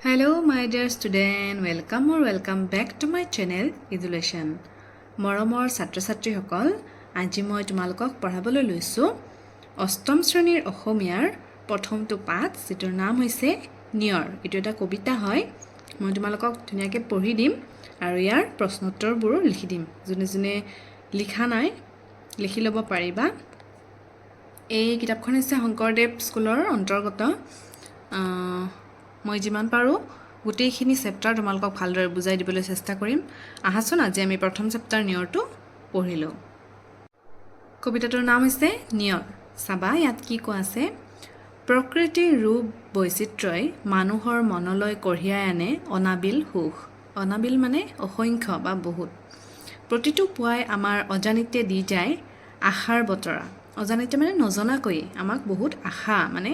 Hello, my dear student. Welcome or welcome back to my channel Education. মৰমৰ ছাত্ৰ ছাত্ৰীসকল আজি মই তোমালোকক পঢ়াবলৈ লৈছোঁ অষ্টম শ্ৰেণীৰ অসমীয়াৰ প্ৰথমটো পাঠ যিটোৰ নাম হৈছে নিয়ৰ এইটো এটা কবিতা হয় মই তোমালোকক ধুনীয়াকৈ পঢ়ি দিম আৰু ইয়াৰ প্ৰশ্নোত্তৰবোৰো লিখি দিম যোনে যোনে লিখা নাই লিখি ল'ব পাৰিবা এই কিতাপখন হৈছে শংকৰদেৱ স্কুলৰ অন্তৰ্গত মই যিমান পাৰোঁ গোটেইখিনি চেপ্টাৰ তোমালোকক ভালদৰে বুজাই দিবলৈ চেষ্টা কৰিম। আহাচোন আজি আমি প্ৰথম চেপ্টাৰ নিয়ৰটো পঢ়িলোঁ। কবিতাটোৰ নাম হৈছে নিয়ৰ চাবা ইয়াত কি কোৱা আছে? প্ৰকৃতিৰ ৰূপ বৈচিত্ৰ্যই মানুহৰ মনলৈ কঢ়িয়াই আনে অনাবিল সুখ। অনাবিল মানে অসংখ্য বা বহুত। প্ৰতিটো পুৱাই আমাৰ অজানিতে দি যায় আশাৰ বতৰা। অজানিতে মানে নজনাকৈ আমাক বহুত আশা মানে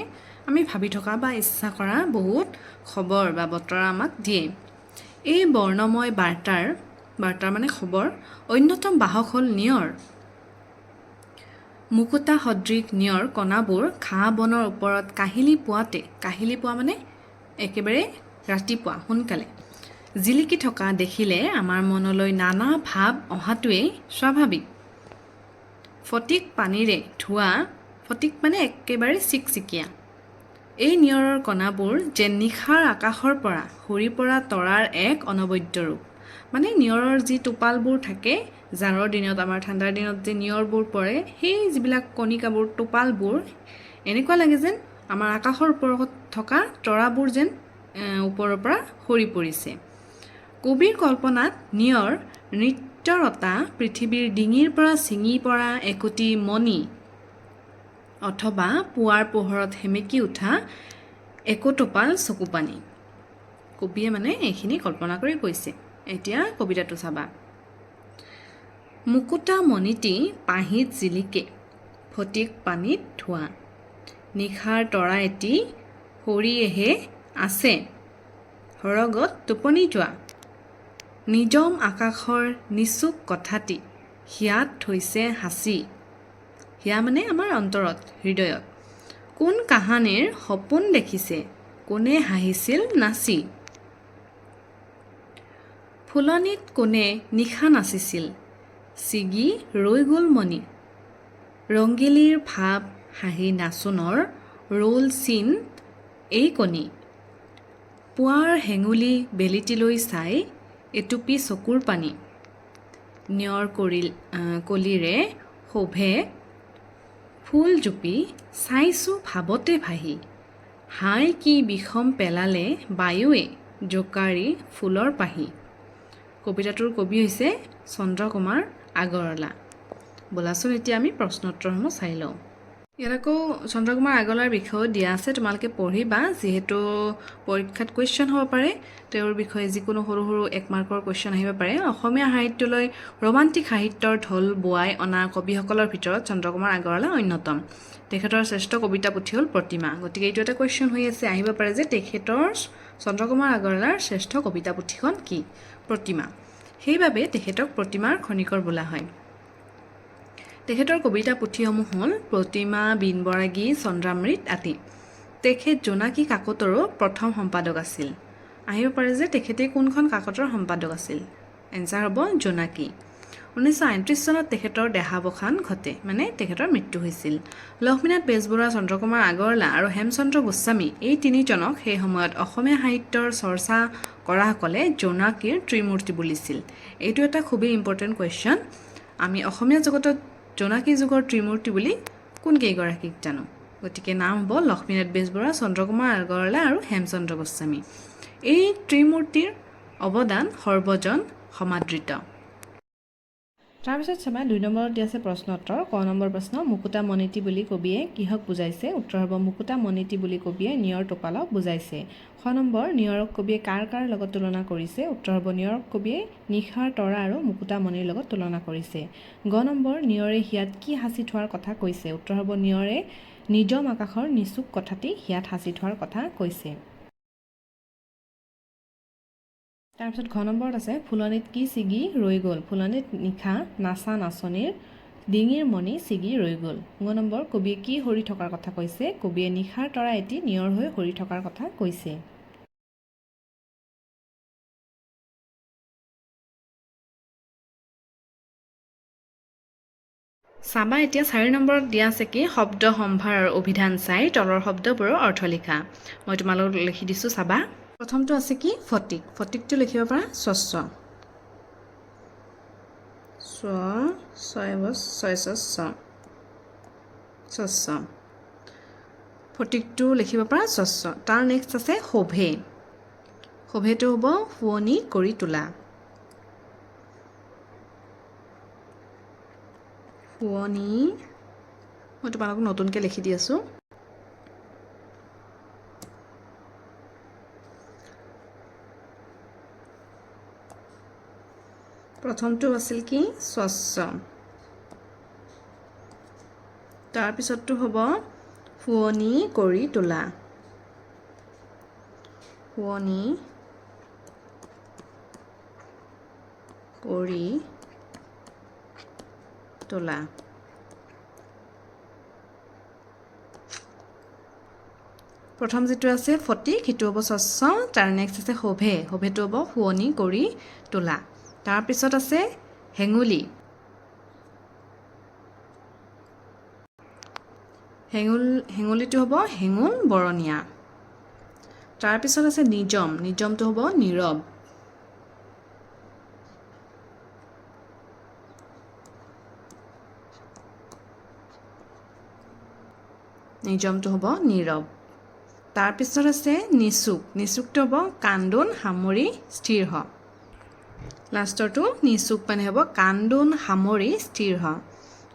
আমি ভাবি থকা বা ইচ্ছা কৰা বহুত খবৰ বা বতৰা আমাক দিয়ে এই বৰ্ণময় বাৰ্তাৰ বাৰ্তাৰ মানে খবৰ অন্যতম বাহক হ'ল নিয়ৰ। মুকুতা সদৃশ নিয়ৰ কণাবোৰ ঘাঁহ বনৰ ওপৰত কাহিলি পোৱাতে কাহিলি পোৱা মানে একেবাৰে ৰাতিপুৱা সোনকালে। জিলিকি থকা দেখিলে আমাৰ মনলৈ নানা ভাৱ অহাটোৱেই স্বাভাৱিক। ফটিক পানীৰে ধোৱা ফটিক মানে একেবাৰে চিকচিকীয়া। এই নিয়ৰৰ কণাবোৰ যেন নিশাৰ আকাশৰ পৰা সৰি পৰা তৰাৰ এক অনবদ্য ৰূপ। মানে নিয়ৰৰ যি টোপালবোৰ থাকে জাৰৰ দিনত আমাৰ ঠাণ্ডাৰ দিনত যে নিয়ৰবোৰ পৰে সেই যিবিলাক কণিকাবোৰ টোপালবোৰ এনেকুৱা লাগে যেন আমাৰ আকাশৰ ওপৰত থকা তৰাবোৰ যেন ওপৰৰ পৰা সৰি পৰিছে। কবিৰ কল্পনাত নিয়ৰ নৃত্যৰতা পৃথিৱীৰ ডিঙিৰ পৰা ছিঙি পৰা একোটি মণি অথবা পুৱাৰ পোহৰত সেমেকি উঠা একোটোপাল চকুপানী। কবিয়ে মানে এইখিনি কল্পনা কৰি কৈছে। এতিয়া কবিতাটো চাবা। মুকুতা মণিটি পাহিত জিলিকে ফটিক পানীত ধোৱা। নিশাৰ তৰা এটি সৰিয়েহে আছে সৰগত টোপনি যোৱা। নিজম আকাশৰ নিচুক কথাটি হিয়াত থৈছে সাঁচি হিয়া মানে আমাৰ অন্তৰত হৃদয়ত। কোন কাহানিৰ সপোন দেখিছে কোনে হাঁহিছিল নাচি? ফুলনিত কোনে নিশা নাচিছিল ছিগি ৰৈ গ'ল মণি। ৰংগিলীৰ ভাৱ হাঁহি নাচোনৰ ৰ'ল চিন এই কণী। পুৱাৰ হেঙুলি বেলিটিলৈ চাই এটুপি চকুৰ পানী। নিয়ৰ কৰিল কলিৰে শোভে ফুল জুপি চাইছোঁ ভাৱতে ভাহি। হাই কি বিষম পেলালে বায়ুৱে জোকাৰি ফুলৰ পাহি। কবিতাটোৰ কবি হৈছে চন্দ্ৰকুমাৰ আগৰৱালা। ব'লাচোন এতিয়া আমি প্ৰশ্নোত্তৰসমূহ চাই লওঁ। ইয়াত আকৌ চন্দ্ৰকুমাৰ আগৰৱালাৰ বিষয়েও দিয়া আছে তোমালোকে পঢ়িবা। যিহেতু পৰীক্ষাত কুৱেশ্যন হ'ব পাৰে তেওঁৰ বিষয়ে যিকোনো সৰু সৰু এক মাৰ্কৰ কুৱেশ্যন আহিব পাৰে। অসমীয়া সাহিত্যলৈ ৰোমান্টিক সাহিত্যৰ ঢল বোৱাই অনা কবিসকলৰ ভিতৰত চন্দ্ৰকুমাৰ আগৰৱালা অন্যতম। তেখেতৰ শ্ৰেষ্ঠ কবিতা পুথি হ'ল প্ৰতিমা। গতিকে এইটো এটা কুৱেশ্যন হৈ আছে। আহিব পাৰে যে তেখেতৰ চন্দ্ৰকুমাৰ আগৰৱালাৰ শ্ৰেষ্ঠ কবিতা পুথিখন কি? প্ৰতিমা। সেইবাবে তেখেতক প্ৰতিমাৰ খনিকৰ বোলা হয়। তেখেতৰ কবিতা পুথিসমূহ হ'ল প্ৰতিমা বীণবৰাগী চন্দ্ৰামৃত আদি। তেখেত জোনাকী কাকতৰো প্ৰথম সম্পাদক আছিল। আহিব পাৰে যে তেখেতে কোনখন কাকতৰ সম্পাদক আছিল? এনচাৰ হ'ব জোনাকী। ঊনৈছশ আঠত্ৰিছ চনত তেখেতৰ দেহাৱসান ঘটে মানে তেখেতৰ মৃত্যু হৈছিল। লক্ষ্মীনাথ বেজবৰুৱা চন্দ্ৰকুমাৰ আগৰৱালা আৰু হেমচন্দ্ৰ গোস্বামী এই তিনিজনক সেই সময়ত অসমীয়া সাহিত্যৰ চৰ্চা কৰাসকলে জোনাকীৰ ত্ৰিমূৰ্তি বুলিছিল। এইটো এটা খুবেই ইম্পৰ্টেণ্ট কুৱেশ্যন আমি অসমীয়া জগতত জোনাকী যুগৰ ত্ৰিমূৰ্তি বুলি কোনকেইগৰাকীক জানো? গতিকে নাম হ'ব লক্ষ্মীনাথ বেজবৰুৱা চন্দ্ৰকুমাৰ আগৰৱালা আৰু হেমচন্দ্ৰ গোস্বামী। এই ত্ৰিমূৰ্তিৰ অৱদান সৰ্বজন সমাদৃত। তাৰপিছত চাবা দুই নম্বৰত দিয়া আছে প্ৰশ্ন উত্তৰ। ক নম্বৰ প্ৰশ্ন মুকুতা মণিটি বুলি কবিয়ে কিহক বুজাইছে? উত্তৰ হ'ব মুকুতা মণিটি বুলি কবিয়ে নিয়ৰ টোপালক বুজাইছে। খ নম্বৰ নিয়ৰক কবিয়ে কাৰ কাৰ লগত তুলনা কৰিছে? উত্তৰ হ'ব নিয়ৰক কবিয়ে নিশাৰ তৰা আৰু মুকুতা মণিৰ লগত তুলনা কৰিছে। গ নম্বৰ নিয়ৰে হিয়াত কি সাঁচি থোৱাৰ কথা কৈছে? উত্তৰ হ'ব নিয়ৰে নিজম আকাশৰ নিচুক কথাটি হিয়াত সাঁচি থোৱাৰ কথা কৈছে। তাৰপিছত ঘ নম্বৰত আছে ফুলনিত কি ছিগি ৰৈ গ'ল? ফুলনিত নিশা নাচা নাচনীৰ ডিঙিৰ মণি ছিগি ৰৈ গ'ল। গ নম্বৰ কবিয়ে কি সৰি থকাৰ কথা কৈছে? কবিয়ে নিশাৰ তৰা এটি নিয়ৰ হৈ সৰি থকাৰ কথা কৈছে। চাবা এতিয়া চাৰি নম্বৰত দিয়া আছে কি? শব্দ সম্ভাৰ আৰু অভিধান চাই তলৰ শব্দবোৰৰ অৰ্থ লিখা। মই তোমালোক লিখি দিছোঁ চাবা। প্ৰথমটো আছে কি? ফটিক। ফটিকটো লিখিব পাৰা স্বচ্ছ। স্ব ছয় ছয় ছয় ছ স্বচ্ছ। ফটিকটো লিখিব পাৰা স্বচ্ছ। তাৰ নেক্সট আছে শোভে। শোভেটো হ'ব শুৱনি কৰি তোলা। শুৱনি। মই তোমালোকক নতুনকৈ লিখি দি আছোঁ। প্ৰথমটো আছিল কি? স্বচ্ছ। তাৰপিছতটো হ'ব শুৱনি কৰি তোলা। শুৱনি কৰি তোলা। প্ৰথম যিটো আছে ফটিক সেইটো হ'ব স্বচ্ছ তাৰ নেক্সট আছে শোভে। শোভেটো হ'ব শুৱনি কৰি তোলা। তাৰপিছত আছে হেঙুলি। হেঙুল হেঙুলিটো হ'ব হেঙুল বৰণীয়া। তাৰপিছত আছে নিজম নিজমটো হ'ব নীৰৱ। নিজমটো হ'ব নীৰৱ। তাৰপিছত আছে নিচুক নিচুকটো হ'ব কান্দোন সামৰি স্থিৰ হ। লাষ্টৰটো নিচুক মানে হ'ব কান্দোন সামৰি স্থিৰ হ।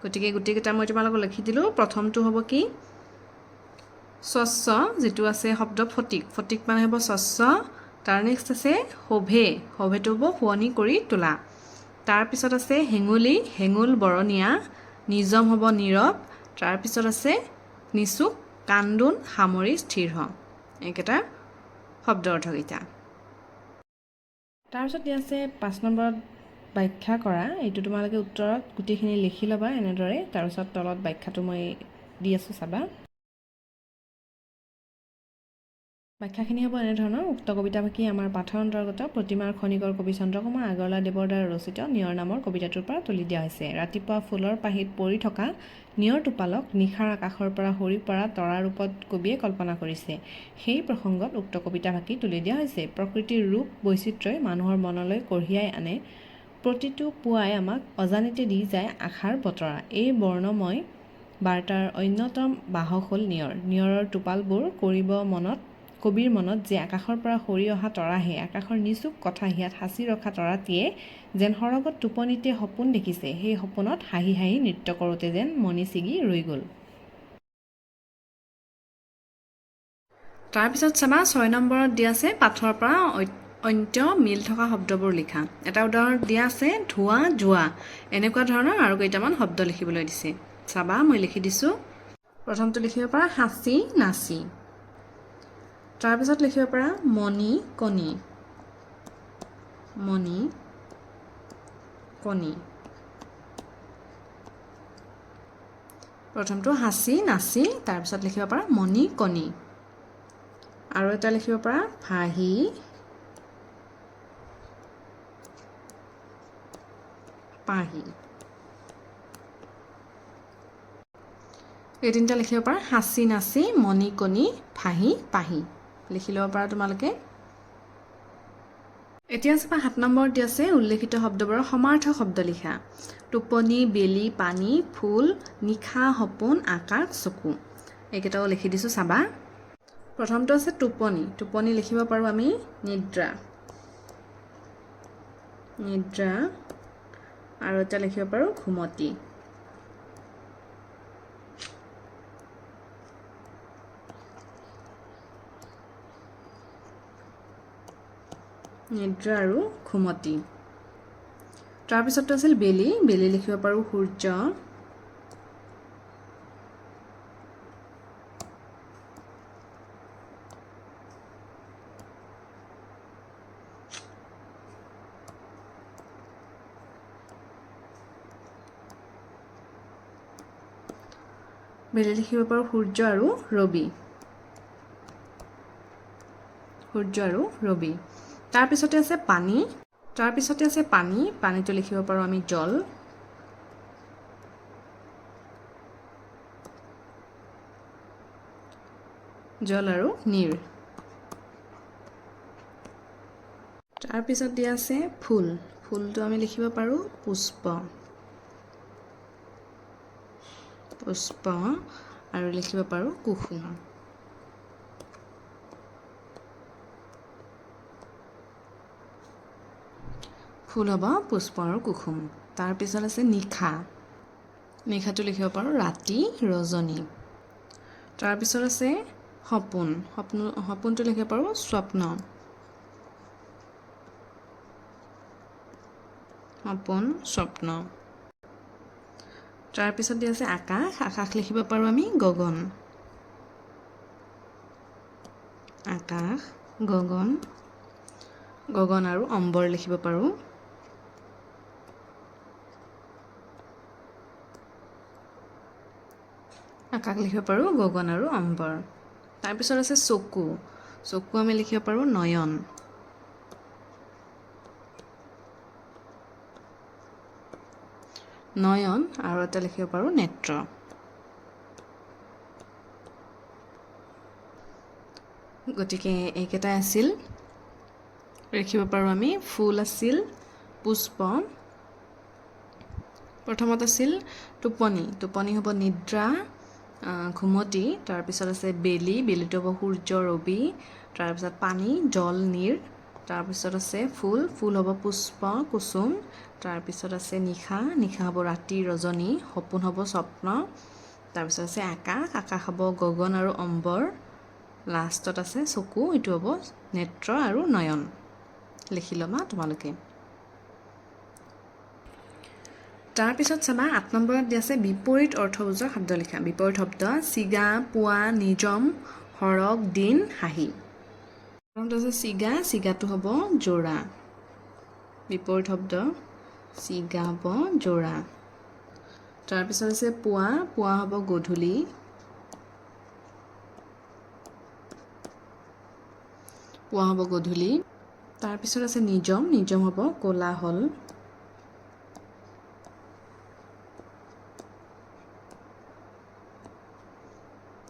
গতিকে গোটেইকেইটা মই তোমালোকক লিখি দিলোঁ। প্ৰথমটো হ'ব কি? স্বচ্ছ যিটো আছে শব্দ ফটিক। ফটিক মানে হ'ব স্বচ্ছ। তাৰ নেক্সট আছে শোভে। শোভেটো হ'ব শুৱনি কৰি তোলা। তাৰপিছত আছে হেঙুলি হেঙুল বৰণীয়া। নিজম হ'ব নীৰৱ। তাৰপিছত আছে নিচুক কান্দোন সামৰি স্থিৰ হ। এইকেইটা শব্দ অৰ্থকেইটা। তাৰপিছত দিয়া আছে পাঁচ নম্বৰত ব্যাখ্যা কৰা। এইটো তোমালোকে উত্তৰত গোটেইখিনি লিখি ল'বা এনেদৰে তাৰপিছত তলত ব্যাখ্যাটো মই দি আছোঁ চাবা। ব্যাখ্যাখিনি হ'ব এনেধৰণৰ। উক্ত কবিতাভাষী আমাৰ পাঠৰ অন্তৰ্গত প্ৰতিমাৰ খনিকৰ কবি চন্দ্ৰকুমাৰ আগৰৱালা দেৱৰ দ্বাৰা ৰচিত নিয়ৰ নামৰ কবিতাটোৰ পৰা তুলি দিয়া হৈছে। ৰাতিপুৱা ফুলৰ পাহিত পৰি থকা নিয়ৰ টোপালক নিশাৰ আকাশৰ পৰা সৰি পৰা তৰাৰ ৰূপত কবিয়ে কল্পনা কৰিছে। সেই প্ৰসংগত উক্ত কবিতাভাষী তুলি দিয়া হৈছে। প্ৰকৃতিৰ ৰূপ বৈচিত্ৰ্যই মানুহৰ মনলৈ কঢ়িয়াই আনে। প্ৰতিটো পুৱাই আমাক অজানিতে দি যায় আশাৰ বতৰা। এই বৰ্ণময় বাৰ্তাৰ অন্যতম বাহক হ'ল নিয়ৰ। নিয়ৰৰ টোপালবোৰ কৰিব মনত কবিৰ মনত যে আকাশৰ পৰা সৰি অহা তৰাহে আকাশৰ নিচুক কথা হিয়াত সাঁচি ৰখা তৰাটিয়ে যেন সৰগত টোপনিতে সপোন দেখিছে সেই সপোনত হাঁহি হাঁহি নৃত্য কৰোঁতে যেন মণি ছিগি ৰৈ গ'ল। তাৰপিছত চাবা ছয় নম্বৰত দিয়া আছে পাঠৰ পৰা অন্ত্য মিল থকা শব্দবোৰ লিখা। এটা উদাহৰণ দিয়া আছে ধোঁৱা জোৱা এনেকুৱা ধৰণৰ আৰু কেইটামান শব্দ লিখিবলৈ দিছে। চাবা মই লিখি দিছোঁ। প্ৰথমটো লিখিব পাৰা সাঁচি নাচি। তাৰপিছত লিখিব পাৰা মণি কণী। মণি কণী। প্ৰথমটো সাঁচি নাচি তাৰপিছত লিখিব পাৰা মণি কণী। আৰু এটা লিখিব পাৰা ভাহি। পাহি। এই তিনিটা লিখিব পাৰা সাঁচি নাচি মণি কণী ফাহি পাহি। লিখি ল'ব পাৰা তোমালোকে। এতিয়া চাবা সাত নম্বৰত আছে উল্লেখিত শব্দবোৰৰ সমাৰ্থ শব্দ লিখা। টোপনি বেলি পানী ফুল নিশা সপোন আকাশ চকু। এইকেইটাও লিখি দিছোঁ চাবা। প্ৰথমটো আছে টোপনি। টোপনি লিখিব পাৰোঁ আমি নিদ্ৰা। নিদ্ৰা। আৰু এটা লিখিব পাৰোঁ ঘুমতি। নিদ্ৰা আৰু ঘুমতি। তাৰপিছতটো আছিল বেলি। বেলি লিখিব পাৰোঁ সূৰ্য। বেলি লিখিব পাৰোঁ সূৰ্য আৰু ৰবি। সূৰ্য আৰু ৰবি। তাৰপিছতে আছে পানী। তাৰপিছতে আছে পানী। পানীটো লিখিব পাৰোঁ আমি জল। জল আৰু নীৰ তাৰপিছত দিয়া আছে ফুল। ফুলটো আমি লিখিব পাৰোঁ পুষ্প। পুষ্প আৰু লিখিব পাৰোঁ কুসুম। ফুল হ'ব পুষ্প আৰু কুসুম তাৰপিছত আছে নিশা নিশাটো লিখিব পাৰোঁ ৰাতি ৰজনী। তাৰপিছত আছে সপোন। সপোন সপোনটো লিখিব পাৰোঁ স্বপ্ন। সপোন স্বপ্ন। তাৰপিছত দিয়া আছে আকাশ। আকাশ লিখিব পাৰোঁ আমি গগন। আকাশ গগন। গগন আৰু অম্বৰ লিখিব পাৰোঁ। আকাশ লিখিব পাৰোঁ গগন আৰু অম্বৰ। তাৰপিছত আছে চকু। চকু আমি লিখিব পাৰোঁ নয়ন। নয়ন আৰু এটা লিখিব পাৰোঁ নেত্ৰ। গতিকে এইকেইটাই আছিল। লিখিব পাৰোঁ আমি ফুল আছিল পুষ্প। প্ৰথমত আছিল টোপনি। টোপনি হ'ব নিদ্ৰা। ঘুমতি তাৰপিছত আছে বেলি বেলিটো হ'ব সূৰ্য ৰবি তাৰপিছত পানী জল নীৰ তাৰপিছত আছে ফুল ফুল হ'ব পুষ্প কুসুম তাৰপিছত আছে নিশা নিশা হ'ব ৰাতি ৰজনী সপোন হ'ব স্বপ্ন তাৰপিছত আছে আকাশ আকাশ হ'ব গগন আৰু অম্বৰ লাষ্টত আছে চকু এইটো হ'ব নেত্ৰ আৰু নয়ন। লিখি ল'বা তোমালোকে। তাৰপিছত চাবা আঠ নম্বৰত দিয়া আছে বিপৰীত অৰ্থবোজৰ শব্দ লিখা বিপৰীত শব্দ চিগা পোৱা নিজম সৰগ দিন হাঁহি। প্ৰথমটো আছে চিগা চিগাটো হ'ব যোৰা বিপৰীত শব্দ চিগাব যোৰা তাৰপিছত আছে পুৱা পুৱা হ'ব গধূলি। পুৱা হ'ব গধূলি। তাৰপিছত আছে নিজম নিজম হ'ব কোলাহল।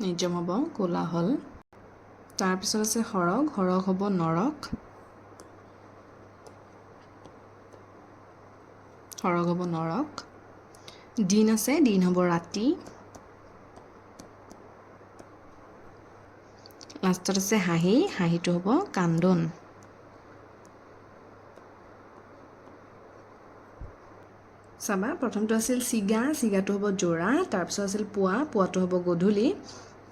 নিজম হ'ব কোলাহল। তাৰপিছত আছে সৰগ সৰগ হ'ব নৰক। সৰগ হ'ব নৰক। দিন আছে দিন হ'ব ৰাতি। লাষ্টত আছে হাঁহি হাঁহিটো হ'ব কান্দোন। চাবা প্ৰথমটো আছিল চিগা চিগাটো হ'ব যোৰা তাৰপিছত আছিল পুৱা পুৱাটো হ'ব গধূলি।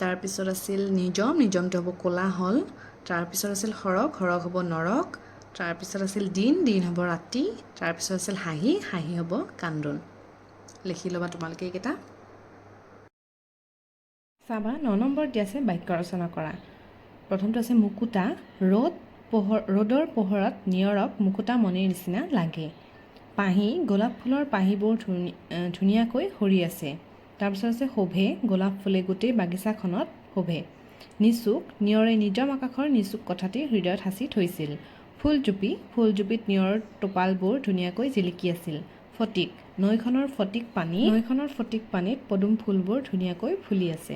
তাৰপিছত আছিল নিজম নিজমটো হ'ব কোলাহল তাৰপিছত আছিল সৰগ সৰগ হ'ব নৰক তাৰপিছত আছিল দিন দিন হ'ব ৰাতি তাৰপিছত আছিল হাঁহি হাঁহি হ'ব কান্দোন। লিখি ল'বা তোমালোকে এইকেইটা। চাবা ন নম্বৰত দিয়া আছে বাক্য ৰচনা কৰা। প্ৰথমটো আছে মুকুতা ৰ'দ পোহৰ ৰ'দৰ পোহৰত নিয়ৰক মুকুতা মণিৰ নিচিনা লাগে। পাহি গোলাপ ফুলৰ পাহিবোৰ ধুনি আহ, ধুনীয়াকৈ সৰি আছে। তাৰপিছত আছে শোভে গোলাপ ফুলে গোটেই বাগিচাখনত শোভে। নিচুক নিয়ৰে নিজম আকাশৰ নিচুক কথাটি হৃদয়ত সাঁচি থৈছিল। ফুলজুপি ফুলজুপিত নিয়ৰৰ টোপালবোৰ ধুনীয়াকৈ জিলিকি আছিল। ফটিক নৈখনৰ ফটিক পানী নৈখনৰ ফটিক পানীত পদুম ফুলবোৰ ধুনীয়াকৈ ফুলি আছে।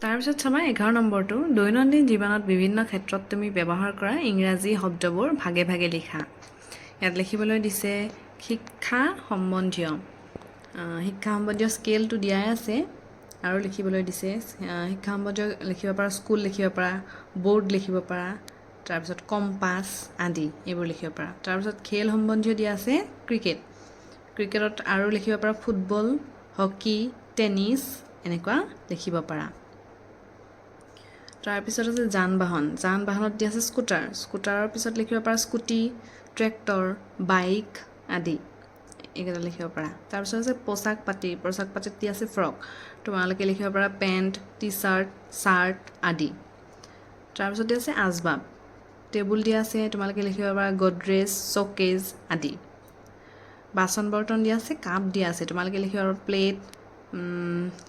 তাৰপিছত চাবা এঘাৰ নম্বৰটো দৈনন্দিন জীৱনত বিভিন্ন ক্ষেত্ৰত তুমি ব্যৱহাৰ কৰা ইংৰাজী শব্দবোৰ ভাগে ভাগে লিখা। ইয়াত লিখিবলৈ দিছে শিক্ষা সম্বন্ধীয়। শিক্ষা সম্বন্ধীয় স্কেলটো দিয়াই আছে আৰু লিখিবলৈ দিছে। শিক্ষা সম্বন্ধীয় লিখিব পাৰা স্কুল লিখিব পাৰা ব'ৰ্ড লিখিব পাৰা তাৰপিছত কম্পাছ আদি এইবোৰ লিখিব পাৰা। তাৰপিছত খেল সম্বন্ধীয় দিয়া আছে ক্ৰিকেট ক্ৰিকেটত আৰু লিখিব পাৰা ফুটবল হকী টেনিছ এনেকুৱা লিখিব পাৰা। তাৰপিছত আছে যান বাহন যান বাহনত দিয়া আছে স্কুটাৰ স্কুটাৰৰ পিছত লিখিব পাৰা স্কুটি ট্ৰেক্টৰ বাইক আদি। এইকেইটা লিখিব পাৰা। তাৰপিছত আছে পোচাক পাতি পোচাক পাতিত দিয়া আছে? ফ্ৰক। তোমালোকে লিখিব পাৰা পেণ্ট টি চাৰ্ট চাৰ্ট আদি তাৰপিছত দিয়া আছে আচবাব। টেবুল দিয়া আছে, তোমালোকে লিখিব পাৰা গডৰেজ, শ্ব'কেজ আদি। বাচন বৰ্তন দিয়া আছে, কাপ দিয়া আছে। তোমালোকে লিখিব পাৰা প্লেট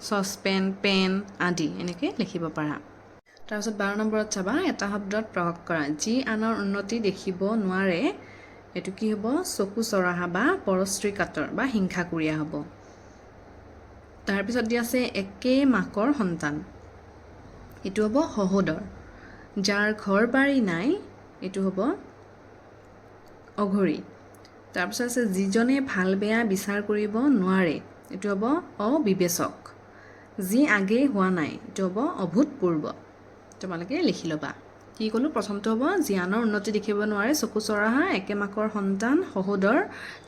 চচপেন, পেন আদি এনেকৈ লিখিব পাৰা। তাৰপিছত বাৰ নম্বৰত চাবা, এটা শব্দত প্ৰয়োগ কৰা। যি আনৰ উন্নতি দেখিব নোৱাৰে এইটো কি হ'ব? চকু চৰহা বা পৰশ্ৰী কাতৰ বা হিংসাকুৰীয়া হ'ব। তাৰপিছত দিয়া আছে একে মাকৰ সন্তান। এইটো হ'ব সহোদৰ। যাৰ ঘৰ বাৰী নাই এইটো হ'ব অঘৰী। তাৰপিছত আছে যিজনে ভাল বেয়া বিচাৰ কৰিব নোৱাৰে এইটো হ'ব অবিবেচক। যি আগেই হোৱা নাই এইটো হ'ব অভূতপূৰ্ব। তোমালোকে লিখি ল'বা। কি ক'লোঁ? প্ৰথমটো হ'ব জ্ঞানৰ উন্নতি দেখিব নোৱাৰে চকু চৰহা একে মাকৰ সন্তান সহোদৰ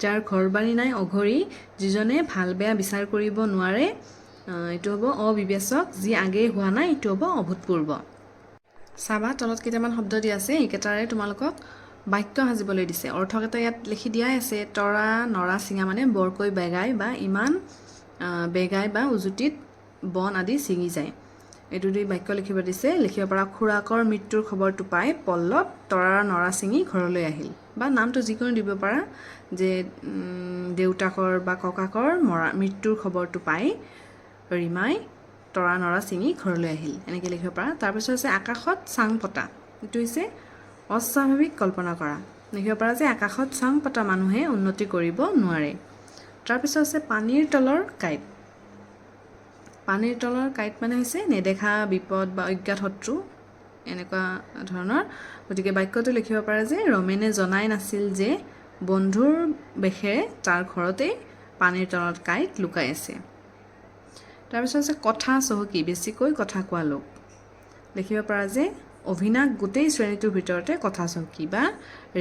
যাৰ ঘৰ বাৰী নাই অঘৰী যিজনে ভাল বেয়া বিচাৰ কৰিব নোৱাৰে। এইটো হ'ব অবিবেচক যি আগেই হোৱা নাই এইটো হ'ব অভূতপূৰ্ব। চাবা তলত কেইটামান শব্দ দিয়া আছে এইকেইটাৰে তোমালোকক বাক্য সাজিবলৈ দিছে। অৰ্থকেইটা ইয়াত লিখি দিয়াই আছে তৰা নৰা চিঙা মানে বৰকৈ বেগাই বা ইমান বেগাই বা উজুতিত বন আদি ছিঙি যায়। এইটো দি বাক্য লিখিব দিছে লিখিব পৰা খুৰাকৰ মৃত্যুৰ খবৰটো পাই পল্লৱ তৰাৰ নৰা ছিঙি ঘৰলৈ আহিল। বা নামটো যিকোনো দিব পাৰা যে দেউতাকৰ বা ককাকৰ মৰা মৃত্যুৰ খবৰটো পাই ৰীমাই তৰা নৰা ছিঙি ঘৰলৈ আহিল। এনেকৈ লিখিব পাৰা। তাৰপিছত হৈছে আকাশত চাং পতা। এইটো হৈছে অস্বাভাৱিক কল্পনা কৰা। লিখিব পাৰা যে আকাশত চাং পতা মানুহে উন্নতি কৰিব নোৱাৰে। তাৰপিছত হৈছে পানীৰ তলৰ কাঁইট। পানীৰ তলৰ কাঁইট মানে হৈছে নেদেখা বিপদ বা অজ্ঞাত শত্ৰু এনেকুৱা ধৰণৰ। গতিকে বাক্যটো লিখিব পাৰে যে ৰমেনে জনাই নাছিল যে বন্ধুৰ বেশেৰে তাৰ ঘৰতেই পানীৰ তলত কাঁইট লুকাই আছে। তাৰপিছত হৈছে কথা চহকী বেছিকৈ কথা কোৱা লোক। লিখিব পাৰা যে অভিনাশ গোটেই শ্ৰেণীটোৰ ভিতৰতে কথা চহকী বা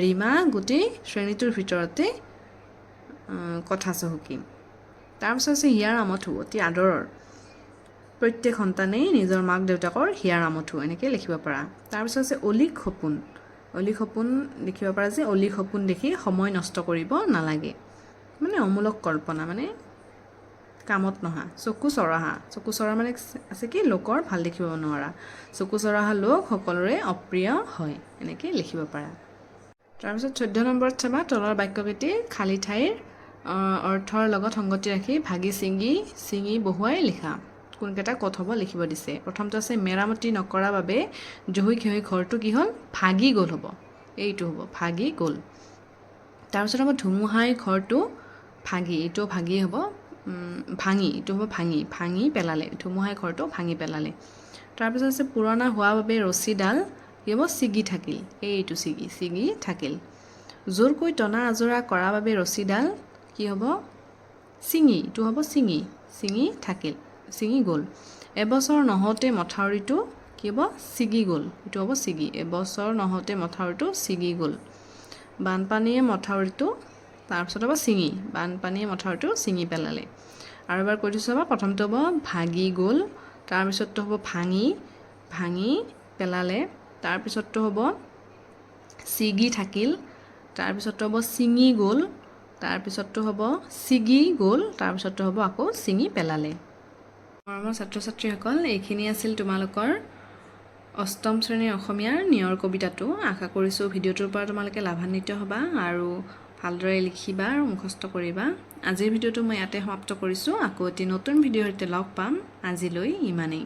ৰীমা গোটেই শ্ৰেণীটোৰ ভিতৰতে কথা চহকী। তাৰপিছত হৈছে হিয়াৰ আমঠু অতি আদৰৰ। প্ৰত্যেক সন্তানেই নিজৰ মাক দেউতাকৰ হিয়াৰ আমঠু এনেকৈ লিখিব পাৰা। তাৰপিছত হৈছে অলিক সপোন অলিক সপোন লিখিব পাৰা যে অলিক সপোন দেখি সময় নষ্ট কৰিব নালাগে। মানে অমূলক কল্পনা মানে কামত নহা চকু চৰহা। চকু চৰহা মানে আছে কি লোকৰ ভাল দেখিব নোৱাৰা। চকু চৰহা লোক সকলোৰে অপ্ৰিয় হয় এনেকৈ লিখিব পাৰা। তাৰপিছত চৈধ্য নম্বৰত চাবা তলৰ বাক্যকেইটি খালী ঠাইৰ অৰ্থৰ লগত সংগতি ৰাখি ভাগি ছিঙি ছিঙি বহুৱাই লিখা। কোনকেইটা ক'ত লিখিব দিছে। প্ৰথমটো আছে, মেৰামতি নকৰা বাবে জহুই খহি ঘৰটো কি হ'ল? ভাগি গ'ল হ'ব। এইটো হ'ব, ভাগি গ'ল। তাৰপিছত হ'ব, ধুমুহাই ঘৰটো ভাগি এইটো ভাগি হ'ব ভাঙি, এইটো হ'ব ভাঙি ভাঙি পেলালে, ধুমুহাই ঘৰটো ভাঙি পেলালে। তাৰপিছত আছে, পুৰণা হোৱা বাবে ৰছীডাল কি হ'ব? ছিগি থাকিল। এইটো ছিগি ছিগি থাকিল। জোৰকৈ টনা আজোৰা কৰাৰ বাবে ৰছীডাল কি হ'ব? ছিঙি, এইটো হ'ব ছিঙি ছিঙি থাকিল। ছিঙি গ'ল। এবছৰ নহওঁতে মথাউৰিটো কি হ'ব ছিগি গ'ল। এইটো হ'ব ছিগি। এবছৰ নহওঁতে মথাউৰিটো ছিগি গ'ল। বানপানীয়ে মথাউৰিটো তাৰপিছত হ'ব ছিঙি। বানপানীয়ে মথাউৰিটো ছিঙি পেলালে। আৰু এবাৰ কৈ দিছোঁ হ'ব প্ৰথমটো হ'ব ভাগি গ'ল তাৰপিছতটো হ'ব ভাঙি ভাঙি পেলালে। তাৰপিছতটো হ'ব ছিগি থাকিল তাৰপিছতটো হ'ব ছিঙি গ'ল তাৰপিছতটো হ'ব ছিগি গ'ল তাৰপিছতটো হ'ব আকৌ ছিঙি পেলালে। মৰমৰ ছাত্ৰ ছাত্ৰীসকল এইখিনি আছিল তোমালোকৰ অষ্টম শ্ৰেণীৰ অসমীয়াৰ নিয়ৰ কবিতাটো। আশা কৰিছোঁ ভিডিঅ'টোৰ পৰা তোমালোকে লাভান্বিত হ'বা আৰু ভালদৰে লিখিবা আৰু মুখস্থ কৰিবা। আজিৰ ভিডিঅ'টো মই ইয়াতে সমাপ্ত কৰিছোঁ। আকৌ এটি নতুন ভিডিঅ'ৰ সৈতে লগ পাম। আজিলৈ ইমানেই।